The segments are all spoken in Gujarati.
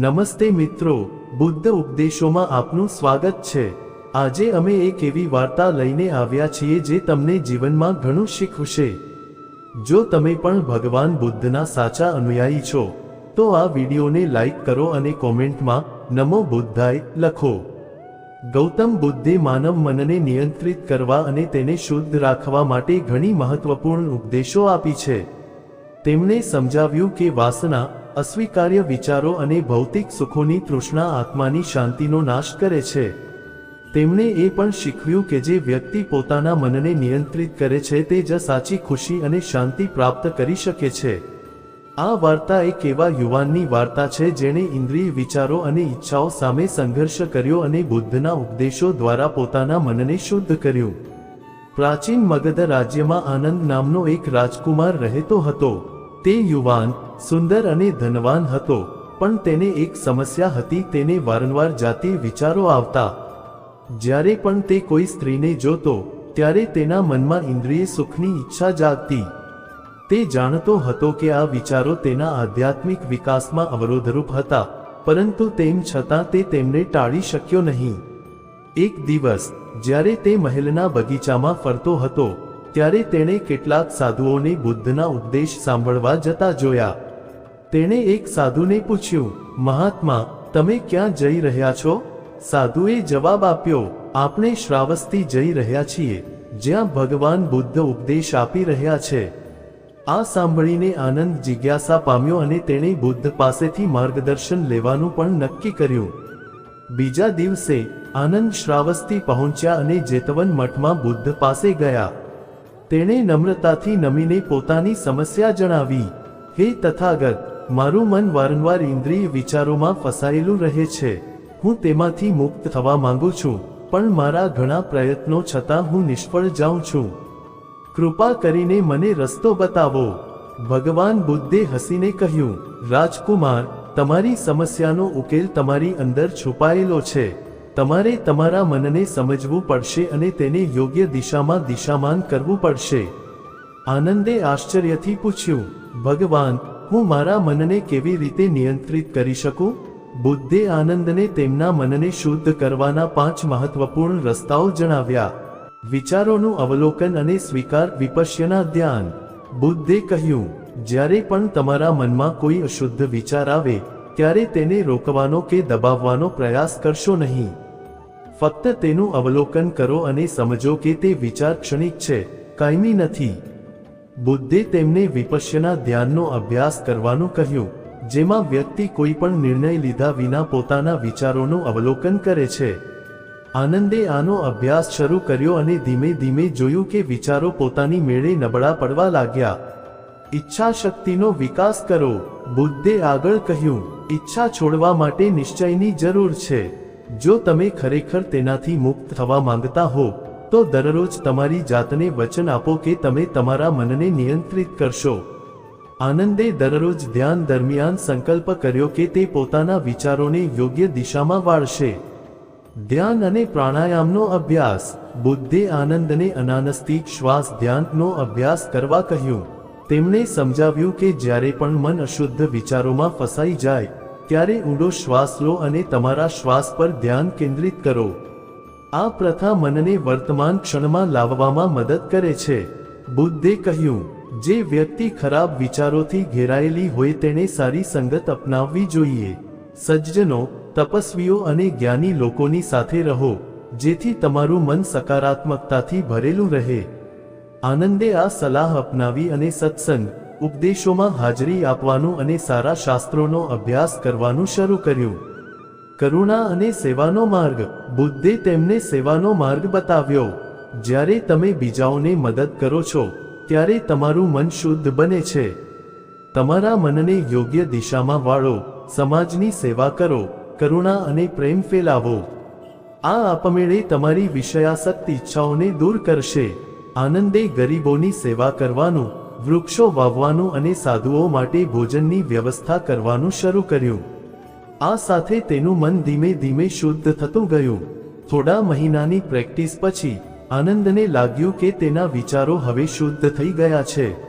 નમસ્તે મિત્રો, બુદ્ધ ઉપદેશોમાં આપનું સ્વાગત છે. આજે અમે એક એવી વાર્તા લઈને આવ્યા છીએ જે તમને જીવનમાં ઘણું શીખવશે. જો તમે પણ ભગવાન બુદ્ધના સાચા અનુયાયી છો, તો આ વિડીયોને લાઈક કરો અને કોમેન્ટમાં, નમો બુદ્ધાય, લખો. ગૌતમ બુદ્ધે માનવ મનને નિયંત્રિત કરવા અને તેને શુદ્ધ રાખવા માટે ઘણી મહત્વપૂર્ણ ઉપદેશો આપી છે. તેમણે સમજાવ્યું કે વાસના અસ્વીકાર્ય વિચારો અને ભૌતિક સુખોની તૃષ્ણા આત્માની શાંતિનો નાશ કરે છે. તેમણે એ પણ શીખવ્યું કે જે વ્યક્તિ પોતાના મનને નિયંત્રિત કરે છે તે જ સાચી ખુશી અને શાંતિ પ્રાપ્ત કરી શકે છે. આ વાર્તા એક એવા યુવાનની વાર્તા છે જેણે ઇન્દ્રિય વિચારો અને ઈચ્છાઓ સામે સંઘર્ષ કર્યો અને બુદ્ધના ઉપદેશો દ્વારા પોતાના મનને શુદ્ધ કર્યું. પ્રાચીન મગધ રાજ્યમાં આનંદ નામનો એક રાજકુમાર રહેતો હતો. તે યુવાન, સુંદર અને ધનવાન હતો, પણ તેને એક સમસ્યા હતી તેને વારંવાર જાતે વિચારો આવતા. જ્યારે પણ તે કોઈ સ્ત્રીને જોતો, ત્યારે તેના મનમાં ઇન્દ્રિય સુખની ઈચ્છા જાગતી. તે જાણતો હતો કે આ વિચારો તેના આધ્યાત્મિક વિકાસમાં અવરોધરૂપ હતા, પરંતુ તેમ છતાં તે તેમને ટાળી શક્યો નહીં. એક દિવસ, જ્યારે તે મહેલના બગીચામાં ફરતો હતો ત્યારે તેણે કેટલાક સાધુઓને બુદ્ધના ઉપદેશ સાંભળવા જતા જોયા. તેણે એક સાધુને પૂછ્યું, મહાત્મા, તમે ક્યાં જઈ રહ્યા છો? સાધુએ જવાબ આપ્યો, આપણે શ્રાવસ્તી જઈ રહ્યા છીએ, જ્યાં ભગવાન બુદ્ધ ઉપદેશ આપી રહ્યા છે. આ સાંભળીને આનંદ જિજ્ઞાસા પામ્યો અને તેણે બુદ્ધ પાસેથી માર્ગદર્શન લેવાનું પણ નક્કી કર્યું. બીજા દિવસે આનંદ શ્રાવસ્તી પહોંચ્યા અને જેતવન મઠમાં બુદ્ધ પાસે ગયા. તેણે નમ્રતાથી નમીને પોતાની સમસ્યા જણાવી. હે તથાગત, મારું મન વારંવાર ઇન્દ્રિય વિચારોમાં ફસાયેલું રહે છે. હું તેમાંથી મુક્ત થવા માંગુ છું, પણ મારા ઘણા પ્રયત્નો છતાં હું નિષ્ફળ જાઉં છું. કૃપા કરીને મને રસ્તો બતાવો. ભગવાન બુદ્ધે હસીને કહ્યું, રાજકુમાર, તમારી સમસ્યાનો ઉકેલ તમારી અંદર છુપાયેલો છે. તમારે તમારા મનને સમજવું પડશે અને તેને યોગ્ય દિશામાં દિશામાન કરવું પડશે. આનંદે આશ્ચર્યથી પૂછ્યું, ભગવાન, હું મારા મનને કેવી રીતે નિયંત્રિત કરી શકું? બુદ્ધે આનંદને તેમના મનને શુદ્ધ કરવાના પાંચ મહત્વપૂર્ણ રસ્તાઓ જણાવ્યા. વિચારોનું અવલોકન અને સ્વીકાર વિપશ્યના ધ્યાન. બુદ્ધે કહ્યું, જ્યારે પણ તમારા મનમાં કોઈ અશુદ્ધ વિચાર આવે ત્યારે તેને રોકવાનો કે દબાવવાનો પ્રયાસ કરશો નહીં. ફક્ત તેનું અવલોકન કરો અને સમજો કે તે વિચાર ક્ષણિક છે, કાયમી નથી. બુદ્ધે તેમને વિપશ્યના ધ્યાનનો અભ્યાસ કરવાનું કહ્યું, જેમાં વ્યક્તિ કોઈ પણ નિર્ણય લીધા વિના પોતાના વિચારોનું અવલોકન કરે છે. આનંદે આનો અભ્યાસ શરૂ કર્યો અને ધીમે ધીમે જોયું કે વિચારો પોતાની મેળે નબળા પડવા લાગ્યા. ઈચ્છા શક્તિનો વિકાસ કરો, બુદ્ધે આગળ કહ્યું. ઈચ્છા છોડવા માટે નિશ્ચયની જરૂર છે. જો તમે ખરેખર તેનાથી મુક્ત થવા માંગતા હો, તો દરરોજ તમારી જાતને વચન આપો કે તમે તમારા મનને નિયંત્રિત કરશો. આનંદે દરરોજ ધ્યાન દરમિયાન સંકલ્પ કર્યો કે તે પોતાના વિચારોને યોગ્ય દિશામાં વાળશે. ધ્યાન અને પ્રાણાયામનો અભ્યાસ. બુદ્ધે આનંદને અનાનસ્તિક શ્વાસ ધ્યાનનો અભ્યાસ કરવા કહ્યું. તેમણે સમજાવ્યું કે જ્યારે પણ મન અશુદ્ધ વિચારોમાં ફસાઈ જાય ત્યારે ઊંડો શ્વાસ લો અને તમારા શ્વાસ પર ધ્યાન કેન્દ્રિત કરો. આ પ્રથા મનને વર્તમાન ક્ષણમાં લાવવામાં મદદ કરે છે. બુદ્ધે કહ્યું, જે વ્યક્તિ ખરાબ વિચારોથી ઘેરાયેલી હોય તેણે સારી સંગત અપનાવવી જોઈએ. સજ્જનો, તપસ્વીઓ અને જ્ઞાની લોકોની સાથે રહો, જેથી તમારું મન સકારાત્મકતાથી ભરેલું રહે. આનંદે આ સલાહ અપનાવી અને સત્સંગ ઉપદેશોમાં હાજરી આપવાનું અને સારા શાસ્ત્રોનો અભ્યાસ કરવાનું શરૂ કર્યું. કરુણા અને સેવાનો માર્ગ. બુદ્ધે તેમને સેવાનો માર્ગ બતાવ્યો. જ્યારે તમે બીજાઓને મદદ કરો છો, ત્યારે તમારું મન શુદ્ધ બને છે. તમારા મનને યોગ્ય દિશામાં વાળો, સમાજની સેવા કરો, કરુણા અને પ્રેમ ફેલાવો. આ આપમેળે તમારી વિષયાસક્ત ઈચ્છાઓને દૂર કરશે. આનંદે ગરીબોની સેવા કરવાનું વૃક્ષો વાવવાનું અને સાધુઓ માટે ભોજનની વ્યવસ્થા કરવાનું શરૂ કર્યું. આ સાથે તેનું મન ધીમે ધીમે શુદ્ધ થતું ગયું. થોડા મહિનાની પ્રેક્ટિસ પછી આનંદને લાગ્યું કે તેના વિચારો હવે શુદ્ધ થઈ ગયા છે.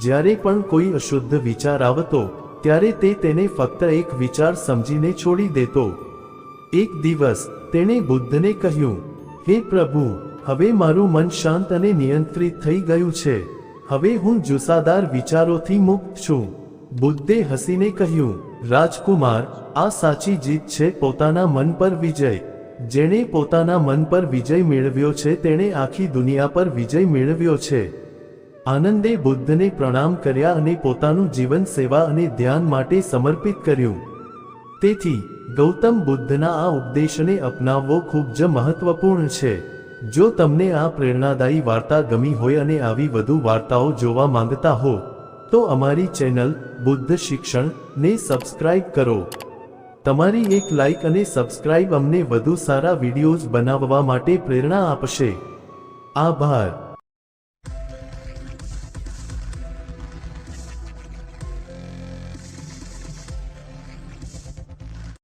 જ્યારે પણ કોઈ અશુદ્ધ વિચાર આવતો, ત્યારે તે તેને ફક્ત એક વિચાર સમજીને છોડી દેતો. એક દિવસ તેણે બુદ્ધને કહ્યું, હે પ્રભુ, હવે મારું મન શાંત અને નિયંત્રિત થઈ ગયું છે. હવે હું જુસાદાર વિચારોથી મુક્ત છું. બુદ્ધે હસીને કહ્યું, રાજકુમાર, આ સાચી જીત છે પોતાના મન પર વિજય. જેણે પોતાના મન પર વિજય મેળવ્યો છે તેણે આખી દુનિયા પર વિજય મેળવ્યો છે. આનંદે બુદ્ધને પ્રણામ કર્યા અને પોતાનું જીવન સેવા અને ધ્યાન માટે સમર્પિત કર્યું. તેથી ગૌતમ બુદ્ધના આ ઉપદેશને અપનાવવો ખૂબ જ મહત્વપૂર્ણ છે. જો તમને આ પ્રેરણાદાયી વાર્તા ગમી હોય અને આવી વધુ વાર્તાઓ જોવા માંગતા હો, તો અમારી ચેનલ બુદ્ધ શિક્ષણ ને સબસ્ક્રાઇબ કરો. તમારી એક લાઇક અને સબસ્ક્રાઇબ અમને વધુ સારા વિડીયોઝ બનાવવા માટે પ્રેરણા આપશે. આભાર.